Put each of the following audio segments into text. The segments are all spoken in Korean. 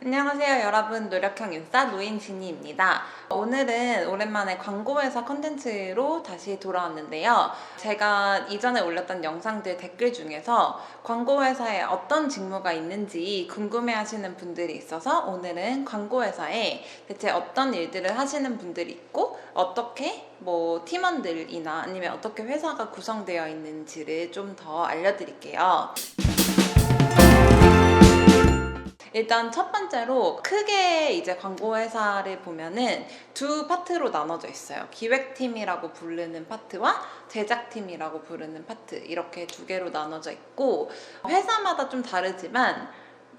안녕하세요 여러분. 노력형 인싸 노인진이입니다. 오늘은 오랜만에 광고회사 컨텐츠로 다시 돌아왔는데요. 제가 이전에 올렸던 영상들 댓글 중에서 광고회사에 어떤 직무가 있는지 궁금해 하시는 분들이 있어서 오늘은 광고회사에 대체 어떤 일들을 하시는 분들이 있고 어떻게 뭐 팀원들이나 아니면 어떻게 회사가 구성되어 있는지를 좀 더 알려드릴게요 일단 첫 번째로 크게 이제 광고 회사를 보면은 두 파트로 나눠져 있어요. 기획팀이라고 부르는 파트와 제작팀이라고 부르는 파트 이렇게 두 개로 나눠져 있고 회사마다 좀 다르지만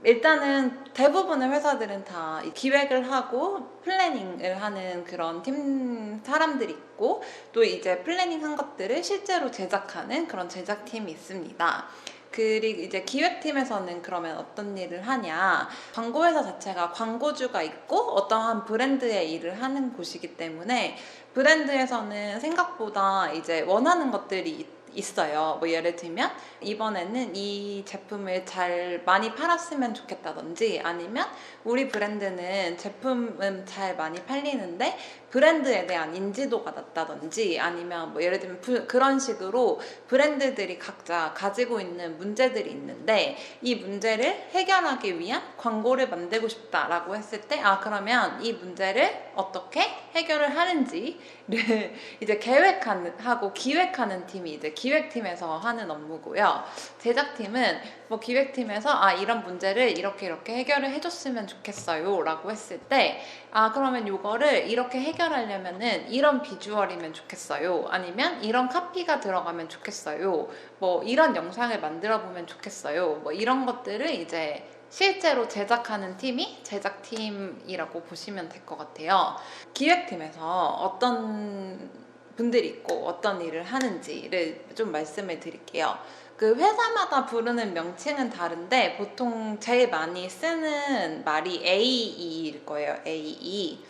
일단은 대부분의 회사들은 다 기획을 하고 플래닝을 하는 그런 팀 사람들이 있고 또 이제 플래닝 한 것들을 실제로 제작하는 그런 제작팀이 있습니다. 그리고 이제 기획팀에서는 그러면 어떤 일을 하냐. 광고회사 자체가 광고주가 있고 어떠한 브랜드의 일을 하는 곳이기 때문에 브랜드에서는 생각보다 이제 원하는 것들이 있- 있어요. 뭐 예를 들면 이번에는 이 제품을 잘 많이 팔았으면 좋겠다든지 아니면 우리 브랜드는 제품은 잘 많이 팔리는데 브랜드에 대한 인지도가 낮다든지 아니면 뭐 예를 들면 부- 그런 식으로 브랜드들이 각자 가지고 있는 문제들이 있는데 이 문제를 해결하기 위한 광고를 만들고 싶다라고 했을 때 아 그러면 이 문제를 어떻게 해결을 하는지를 이제 계획하고 기획하는 팀이 이제 기획팀에서 하는 업무고요. 제작팀은 뭐 기획팀에서 아 이런 문제를 이렇게 이렇게 해결을 해줬으면 좋겠어요라고 했을 때 아 그러면 이거를 이렇게 해결하려면은 이런 비주얼이면 좋겠어요. 아니면 이런 카피가 들어가면 좋겠어요. 뭐 이런 영상을 만들어 보면 좋겠어요. 뭐 이런 것들을 이제 실제로 제작하는 팀이 제작팀이라고 보시면 될 것 같아요. 기획팀에서 어떤 분들이 있고 어떤 일을 하는지를 좀 말씀을 드릴게요. 그 회사마다 부르는 명칭은 다른데 보통 제일 많이 쓰는 말이 AE일 거예요. AE.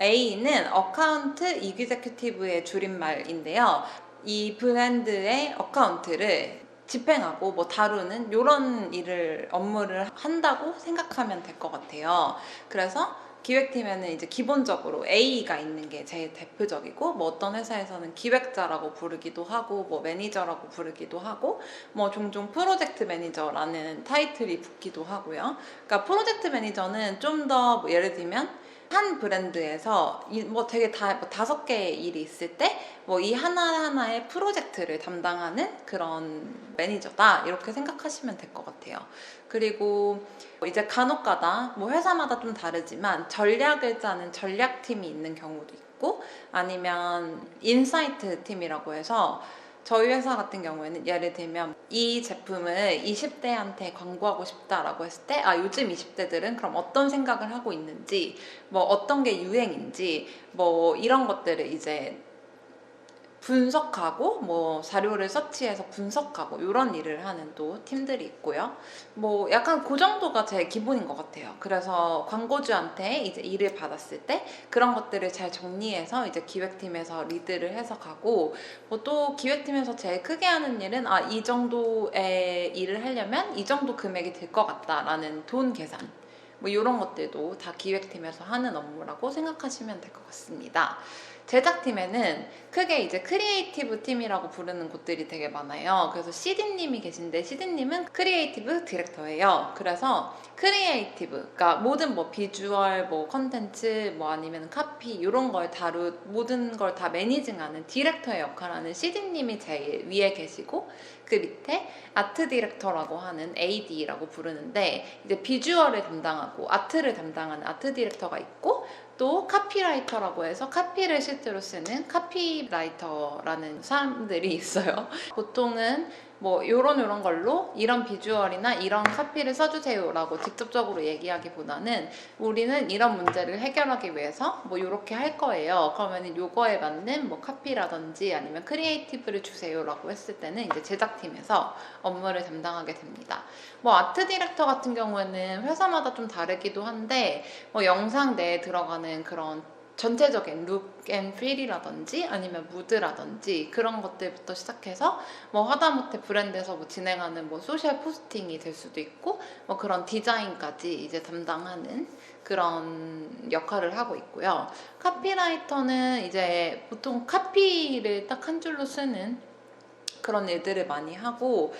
A는 어카운트 이규제큐티브의 줄임말인데요. 이 브랜드의 어카운트를 집행하고 뭐 다루는 이런 일을 업무를 한다고 생각하면 될 것 같아요. 그래서 기획팀에는 이제 기본적으로 A가 있는 게 제일 대표적이고 뭐 어떤 회사에서는 기획자라고 부르기도 하고 뭐 매니저라고 부르기도 하고 뭐 종종 프로젝트 매니저라는 타이틀이 붙기도 하고요. 그러니까 프로젝트 매니저는 좀더뭐 예를 들면 한 브랜드에서 이- 뭐 되게 다, 뭐 다섯 개의 일이 있을 때 뭐 이 하나하나의 프로젝트를 담당하는 그런 매니저다 이렇게 생각하시면 될 것 같아요. 그리고 이제 간혹가다 뭐 회사마다 좀 다르지만 전략을 짜는 전략팀이 있는 경우도 있고 아니면 인사이트 팀이라고 해서 저희 회사 같은 경우에는 예를 들면 이 제품을 20대한테 광고하고 싶다라고 했을 때 아 요즘 20대들은 그럼 어떤 생각을 하고 있는지 뭐 어떤 게 유행인지 뭐 이런 것들을 이제 분석하고 뭐 자료를 서치해서 분석하고 이런 일을 하는 또 팀들이 있고요. 뭐 약간 그 정도가 제 기본인 것 같아요. 그래서 광고주한테 이제 일을 받았을 때 그런 것들을 잘 정리해서 이제 기획팀에서 리드를 해서 가고 뭐 또 기획팀에서 제일 크게 하는 일은 아 이 정도의 일을 하려면 이 정도 금액이 들 것 같다라는 돈 계산 뭐 이런 것들도 다 기획팀에서 하는 업무라고 생각하시면 될 것 같습니다. 제작팀에는 크게 이제 크리에이티브 팀이라고 부르는 곳들이 되게 많아요. 그래서 CD님이 계신데 CD님은 크리에이티브 디렉터예요. 그래서 크리에이티브, 그러니까 모든 뭐 비주얼, 뭐 컨텐츠, 뭐 아니면 카피 이런 걸 다루 모든 걸 다 매니징하는 디렉터의 역할하는 CD님이 제일 위에 계시고 그 밑에 아트 디렉터라고 하는 AD라고 부르는데 이제 비주얼을 담당하고 아트를 담당하는 아트 디렉터가 있고 또 카피라이터라고 해서 카피를 실제로 쓰는 카피라이터라는 사람들이 있어요. 보통은 뭐 요런 요런 걸로 이런 비주얼이나 이런 카피를 써주세요라고 직접적으로 얘기하기보다는 우리는 이런 문제를 해결하기 위해서 뭐 요렇게 할 거예요. 그러면은 요거에 맞는 뭐 카피라든지 아니면 크리에이티브를 주세요라고 했을 때는 이제 제작팀에서 업무를 담당하게 됩니다. 뭐 아트 디렉터 같은 경우에는 회사마다 좀 다르기도 한데 뭐 영상 내에 들어가는 그런 전체적인 룩앤 필이라든지 아니면 무드라든지 그런 것들부터 시작해서 뭐 하다못해 브랜드에서 뭐 진행하는 뭐 소셜 포스팅이 될 수도 있고 뭐 그런 디자인까지 이제 담당하는 그런 역할을 하고 있고요. 카피라이터는 이제 보통 카피를 딱 한 줄로 쓰는 그런 일들을 많이 하고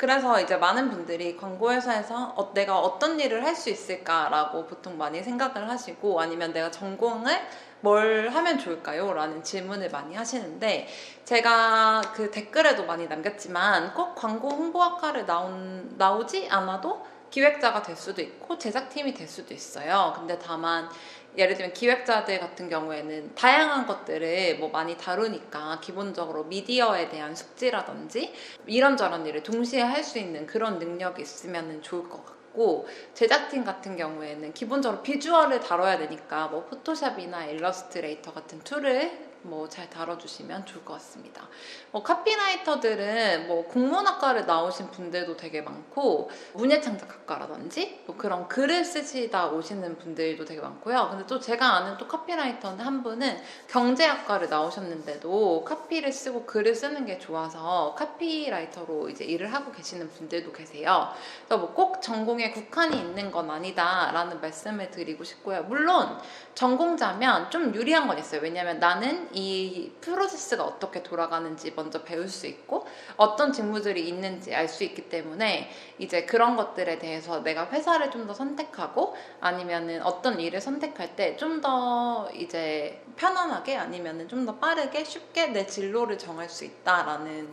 그래서 이제 많은 분들이 광고회사에서 어, 내가 어떤 일을 할 수 있을까라고 보통 많이 생각을 하시고 아니면 내가 전공을 뭘 하면 좋을까요? 라는 질문을 많이 하시는데 제가 그 댓글에도 많이 남겼지만 꼭 광고 홍보학과를 나온, 나오지 않아도 기획자가 될 수도 있고 제작팀이 될 수도 있어요. 근데 다만 예를 들면 기획자들 같은 경우에는 다양한 것들을 뭐 많이 다루니까 기본적으로 미디어에 대한 숙지라든지 이런저런 일을 동시에 할 수 있는 그런 능력이 있으면 좋을 것 같고 제작팀 같은 경우에는 기본적으로 비주얼을 다뤄야 되니까 뭐 포토샵이나 일러스트레이터 같은 툴을 뭐 잘 다뤄주시면 좋을 것 같습니다. 뭐 카피라이터들은 뭐 국문학과를 나오신 분들도 되게 많고 문예창작학과라든지 뭐 그런 글을 쓰시다 오시는 분들도 되게 많고요. 근데 또 제가 아는 또 카피라이터는 한 분은 경제학과를 나오셨는데도 카피를 쓰고 글을 쓰는 게 좋아서 카피라이터로 이제 일을 하고 계시는 분들도 계세요. 그래서 뭐 꼭 전공에 국한이 있는 건 아니다라는 말씀을 드리고 싶고요. 물론 전공자면 좀 유리한 건 있어요. 왜냐면 나는 이 프로세스가 어떻게 돌아가는지 먼저 배울 수 있고 어떤 직무들이 있는지 알 수 있기 때문에 이제 그런 것들에 대해서 내가 회사를 좀 더 선택하고 아니면은 어떤 일을 선택할 때 좀 더 이제 편안하게 아니면은 좀 더 빠르게 쉽게 내 진로를 정할 수 있다라는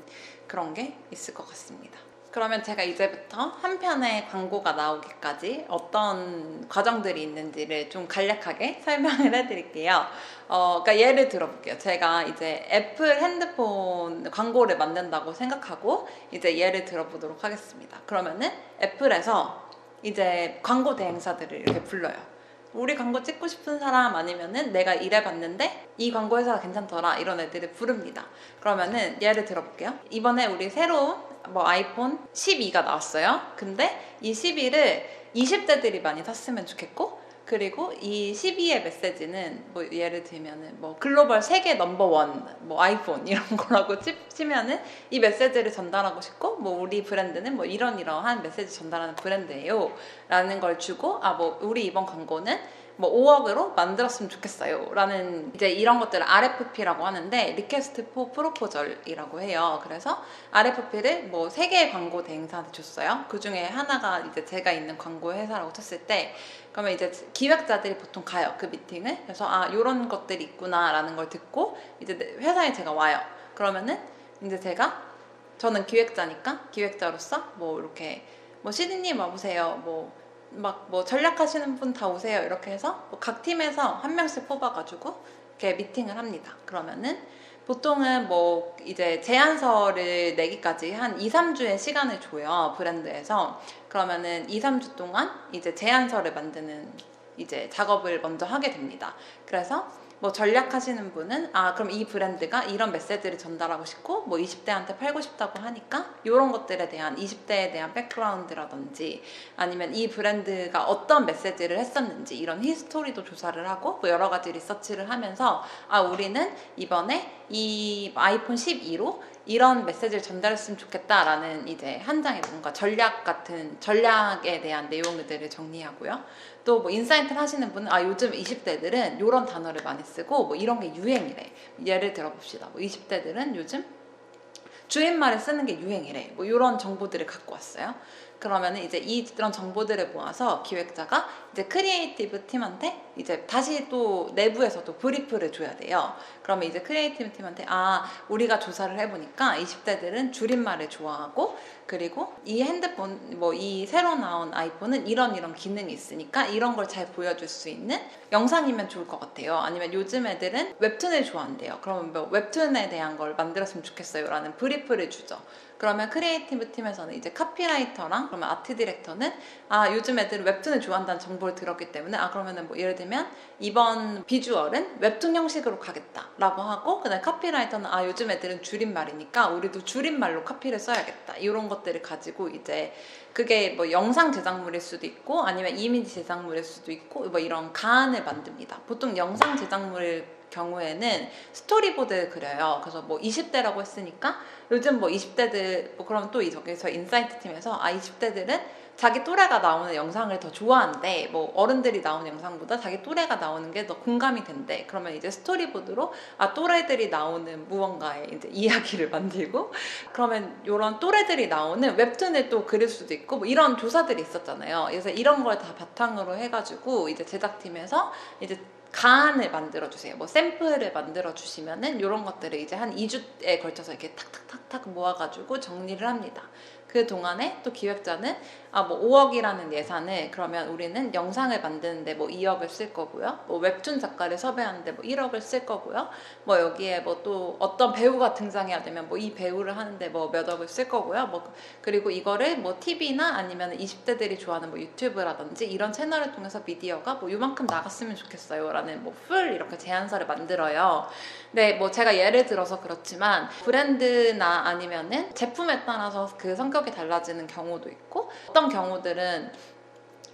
그런 게 있을 것 같습니다. 그러면 제가 이제부터 한 편의 광고가 나오기까지 어떤 과정들이 있는지를 좀 간략하게 설명을 해드릴게요. 어, 그러니까 예를 들어볼게요. 제가 이제 애플 핸드폰 광고를 만든다고 생각하고 이제 예를 들어보도록 하겠습니다. 그러면은 애플에서 이제 광고 대행사들을 이렇게 불러요. 우리 광고 찍고 싶은 사람 아니면은 내가 일해봤는데 이 광고 회사가 괜찮더라 이런 애들을 부릅니다. 그러면은 예를 들어볼게요. 이번에 우리 새로운 뭐 아이폰 12가 나왔어요. 근데 이 12를 20대들이 많이 샀으면 좋겠고 그리고 이 12의 메시지는 뭐 예를 들면은 뭐 글로벌 세계 넘버원 뭐 아이폰 이런 거라고 치, 치면은 이 메시지를 전달하고 싶고 뭐 우리 브랜드는 뭐 이런 이러한 메시지 전달하는 브랜드예요. 라는 걸 주고 아 뭐 우리 이번 광고는 뭐 5억으로 만들었으면 좋겠어요. 라는 이제 이런 것들을 RFP라고 하는데 리퀘스트 포 프로포절이라고 해요. 그래서 RFP를 뭐세 개의 광고 대행사한테 줬어요. 그 중에 하나가 이제 제가 있는 광고 회사라고 쳤을 때 그러면 이제 기획자들이 보통 가요 그 미팅을. 그래서 아 요런 것들이 있구나라는 걸 듣고 이제 회사에 제가 와요. 그러면은 이제 제가 저는 기획자니까 기획자로서 뭐 이렇게 뭐 시드님 와보세요. 뭐 막 뭐 전략하시는 분 다 오세요. 이렇게 해서 뭐 각 팀에서 한 명씩 뽑아가지고 이렇게 미팅을 합니다. 그러면은 보통은 뭐 이제 제안서를 내기까지 한 2, 3주의 시간을 줘요 브랜드에서. 그러면은 2, 3주 동안 이제 제안서를 만드는 이제 작업을 먼저 하게 됩니다. 그래서 뭐 전략하시는 분은 아 그럼 이 브랜드가 이런 메시지를 전달하고 싶고 뭐 20대한테 팔고 싶다고 하니까 이런 것들에 대한 20대에 대한 백그라운드라든지 아니면 이 브랜드가 어떤 메시지를 했었는지 이런 히스토리도 조사를 하고 뭐 여러 가지 리서치를 하면서 아 우리는 이번에 이 아이폰 12로 이런 메시지를 전달했으면 좋겠다라는 이제 한 장의 뭔가 전략 같은 전략에 대한 내용들을 정리하고요. 또 뭐 인사이트를 하시는 분은 아 요즘 20대들은 이런 단어를 많이 쓰고 뭐 이런 게 유행이래. 예를 들어 봅시다. 뭐 20대들은 요즘 주인말을 쓰는 게 유행이래. 뭐 이런 정보들을 갖고 왔어요. 그러면은 이제 이런 정보들을 모아서 기획자가 이제 크리에이티브 팀한테 이제 다시 또 내부에서도 브리프를 줘야 돼요. 그러면 이제 크리에이티브 팀한테 아 우리가 조사를 해보니까 20대들은 줄임말을 좋아하고 그리고 이 핸드폰 뭐 이 새로 나온 아이폰은 이런 이런 기능이 있으니까 이런 걸 잘 보여줄 수 있는 영상이면 좋을 것 같아요. 아니면 요즘 애들은 웹툰을 좋아한대요. 그러면 뭐 웹툰에 대한 걸 만들었으면 좋겠어요라는 브리프를 주죠. 그러면 크리에이티브 팀에서는 이제 카피라이터랑 그러면 아트 디렉터는 아 요즘 애들은 웹툰을 좋아한다는 정보를 들었기 때문에 아 그러면은 뭐 예를 들면 이번 비주얼은 웹툰 형식으로 가겠다라고 하고 그다음에 카피라이터는 아 요즘 애들은 줄임말이니까 우리도 줄임말로 카피를 써야겠다 이런 것들을 가지고 이제 그게 뭐 영상 제작물일 수도 있고 아니면 이미지 제작물일 수도 있고 뭐 이런 가안을 만듭니다. 보통 영상 제작물 경우에는 스토리보드 그려요. 그래서 뭐 20대라고 했으니까 요즘 뭐 20대들 뭐 그럼 또이 저기서 인사이트 팀에서 아 20대들은 자기 또래가 나오는 영상을 더 좋아한대. 뭐 어른들이 나오는 영상보다 자기 또래가 나오는 게 더 공감이 된대. 그러면 이제 스토리보드로 아 또래들이 나오는 무언가의 이제 이야기를 만들고 그러면 이런 또래들이 나오는 웹툰을 또 그릴 수도 있고 뭐 이런 조사들이 있었잖아요. 그래서 이런 걸 다 바탕으로 해가지고 이제 제작팀에서 이제 가안을 만들어 주세요. 뭐 샘플을 만들어 주시면은 이런 것들을 이제 한 2주에 걸쳐서 이렇게 탁탁탁탁 모아가지고 정리를 합니다. 그 동안에 또 기획자는 아 뭐 5억이라는 예산을 그러면 우리는 영상을 만드는데 뭐 2억을 쓸 거고요. 뭐 웹툰 작가를 섭외하는데 뭐 1억을 쓸 거고요. 뭐 여기에 뭐 또 어떤 배우가 등장해야 되면 뭐 이 배우를 하는데 뭐 몇 억을 쓸 거고요. 뭐 그리고 이거를 뭐 TV나 아니면 20대들이 좋아하는 뭐 유튜브라든지 이런 채널을 통해서 미디어가 뭐 요만큼 나갔으면 좋겠어요라는 뭐 풀 이렇게 제안서를 만들어요. 네, 뭐 제가 예를 들어서 그렇지만 브랜드나 아니면은 제품에 따라서 그 성격 이 달라지는 경우도 있고 어떤 경우들은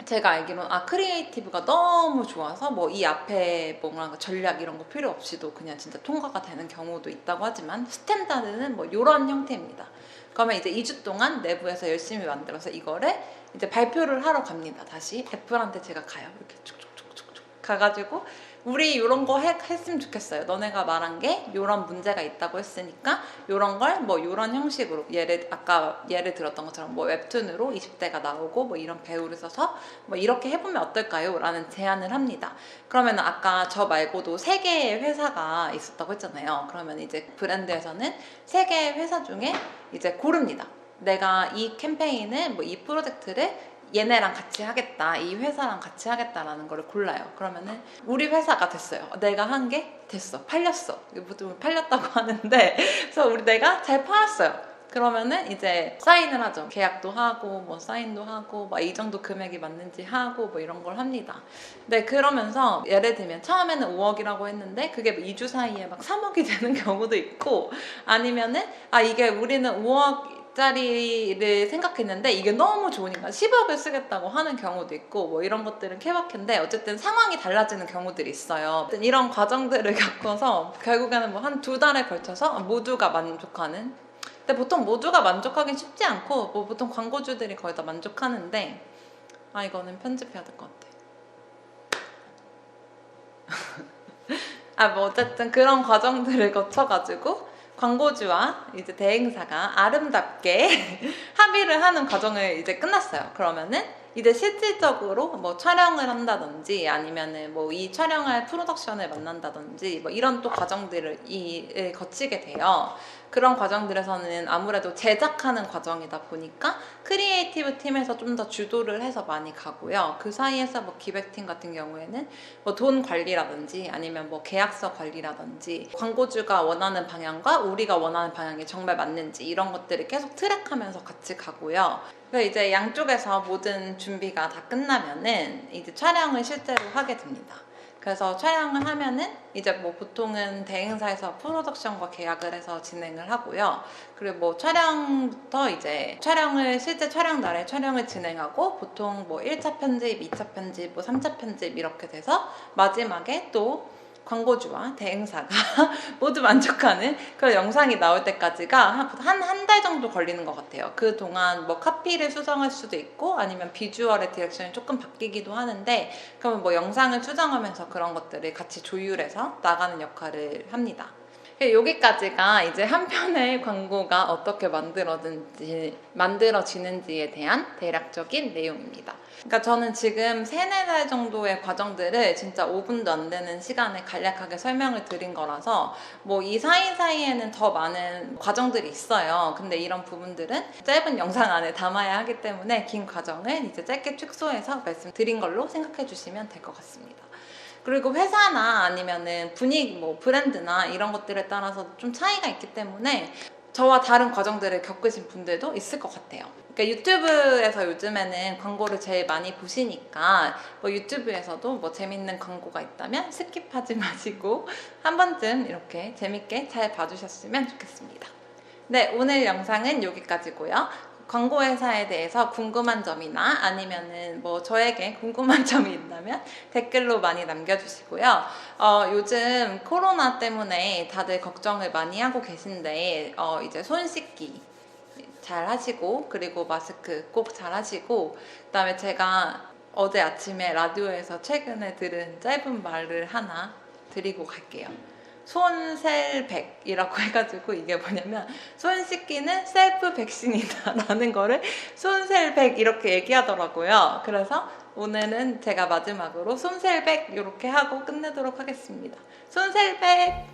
제가 알기로는 아 크리에이티브가 너무 좋아서 뭐 이 앞에 뭔가 전략 이런 거 필요 없이도 그냥 진짜 통과가 되는 경우도 있다고 하지만 스탠다드는 뭐 이런 형태입니다. 그러면 이제 2주 동안 내부에서 열심히 만들어서 이거를 이제 발표를 하러 갑니다. 다시 애플한테 제가 가요. 이렇게 쭉쭉쭉쭉쭉 가가지고 우리 이런 거 해- 했으면 좋겠어요. 너네가 말한 게 이런 문제가 있다고 했으니까 이런 걸 뭐 이런 형식으로 예를 아까 예를 들었던 것처럼 뭐 웹툰으로 20대가 나오고 뭐 이런 배우를 써서 뭐 이렇게 해보면 어떨까요? 라는 제안을 합니다. 그러면 아까 저 말고도 세 개의 회사가 있었다고 했잖아요. 그러면 이제 브랜드에서는 세 개의 회사 중에 이제 고릅니다. 내가 이 캠페인을 뭐 이 프로젝트를 얘네랑 같이 하겠다, 이 회사랑 같이 하겠다라는 거를 골라요. 그러면은 우리 회사가 됐어요. 내가 한 게 됐어, 팔렸어. 보통 팔렸다고 하는데, 그래서 우리 내가 잘 팔았어요. 그러면은 이제 사인을 하죠. 계약도 하고 뭐 사인도 하고 막 이 정도 금액이 맞는지 하고 뭐 이런 걸 합니다. 네 그러면서 예를 들면 처음에는 5억이라고 했는데 그게 뭐 2주 사이에 막 3억이 되는 경우도 있고 아니면은 아 이게 우리는 5억 짜리를 생각했는데 이게 너무 좋으니까 10억을 쓰겠다고 하는 경우도 있고 뭐 이런 것들은 케바케인데 어쨌든 상황이 달라지는 경우들이 있어요. 이런 과정들을 겪어서 결국에는 뭐 한 두 달에 걸쳐서 모두가 만족하는 근데 보통 모두가 만족하긴 쉽지 않고 뭐 보통 광고주들이 거의 다 만족하는데 아 이거는 편집해야 될 것 같아. 아 뭐 어쨌든 그런 과정들을 거쳐가지고 광고주와 이제 대행사가 아름답게 합의를 하는 과정을 이제 끝났어요. 그러면은 이제 실질적으로 뭐 촬영을 한다든지 아니면은 뭐 이 촬영할 프로덕션을 만난다든지 뭐 이런 또 과정들을 이 거치게 돼요. 그런 과정들에서는 아무래도 제작하는 과정이다 보니까 크리에이티브 팀에서 좀 더 주도를 해서 많이 가고요. 그 사이에서 뭐 기획팀 같은 경우에는 뭐 돈 관리라든지 아니면 뭐 계약서 관리라든지 광고주가 원하는 방향과 우리가 원하는 방향이 정말 맞는지 이런 것들을 계속 트랙하면서 같이 가고요. 그래서 이제 양쪽에서 모든 준비가 다 끝나면은 이제 촬영을 실제로 하게 됩니다. 그래서 촬영을 하면은 이제 뭐 보통은 대행사에서 프로덕션과 계약을 해서 진행을 하고요. 그리고 뭐 촬영부터 이제 촬영을 실제 촬영 날에 촬영을 진행하고 보통 뭐 1차 편집, 2차 편집, 뭐 3차 편집 이렇게 돼서 마지막에 또 광고주와 대행사가 모두 만족하는 그런 영상이 나올 때까지가 한 한 달 정도 걸리는 것 같아요. 그 동안 뭐 카피를 수정할 수도 있고 아니면 비주얼의 디렉션이 조금 바뀌기도 하는데 그러면 뭐 영상을 수정하면서 그런 것들을 같이 조율해서 나가는 역할을 합니다. 여기까지가 이제 한 편의 광고가 어떻게 만들어진지, 만들어지는지에 대한 대략적인 내용입니다. 그러니까 저는 지금 세네 달 정도의 과정들을 진짜 5분도 안 되는 시간에 간략하게 설명을 드린 거라서 뭐 이 사이사이에는 더 많은 과정들이 있어요. 근데 이런 부분들은 짧은 영상 안에 담아야 하기 때문에 긴 과정을 이제 짧게 축소해서 말씀드린 걸로 생각해 주시면 될 것 같습니다. 그리고 회사나 아니면은 분위기 뭐 브랜드나 이런 것들에 따라서 좀 차이가 있기 때문에 저와 다른 과정들을 겪으신 분들도 있을 것 같아요. 그러니까 유튜브에서 요즘에는 광고를 제일 많이 보시니까 뭐 유튜브에서도 뭐 재밌는 광고가 있다면 스킵하지 마시고 한 번쯤 이렇게 재밌게 잘 봐주셨으면 좋겠습니다. 네, 오늘 영상은 여기까지고요. 광고 회사에 대해서 궁금한 점이나 아니면은 뭐 저에게 궁금한 점이 있다면 댓글로 많이 남겨주시고요. 어, 요즘 코로나 때문에 다들 걱정을 많이 하고 계신데 어, 이제 손 씻기 잘 하시고 그리고 마스크 꼭 잘 하시고 그다음에 제가 어제 아침에 라디오에서 최근에 들은 짧은 말을 하나 드리고 갈게요. 손셀백이라고 해가지고 이게 뭐냐면 손 씻기는 셀프 백신이다라는 거를 손셀백 이렇게 얘기하더라고요. 그래서 오늘은 제가 마지막으로 손셀백 이렇게 하고 끝내도록 하겠습니다. 손셀백!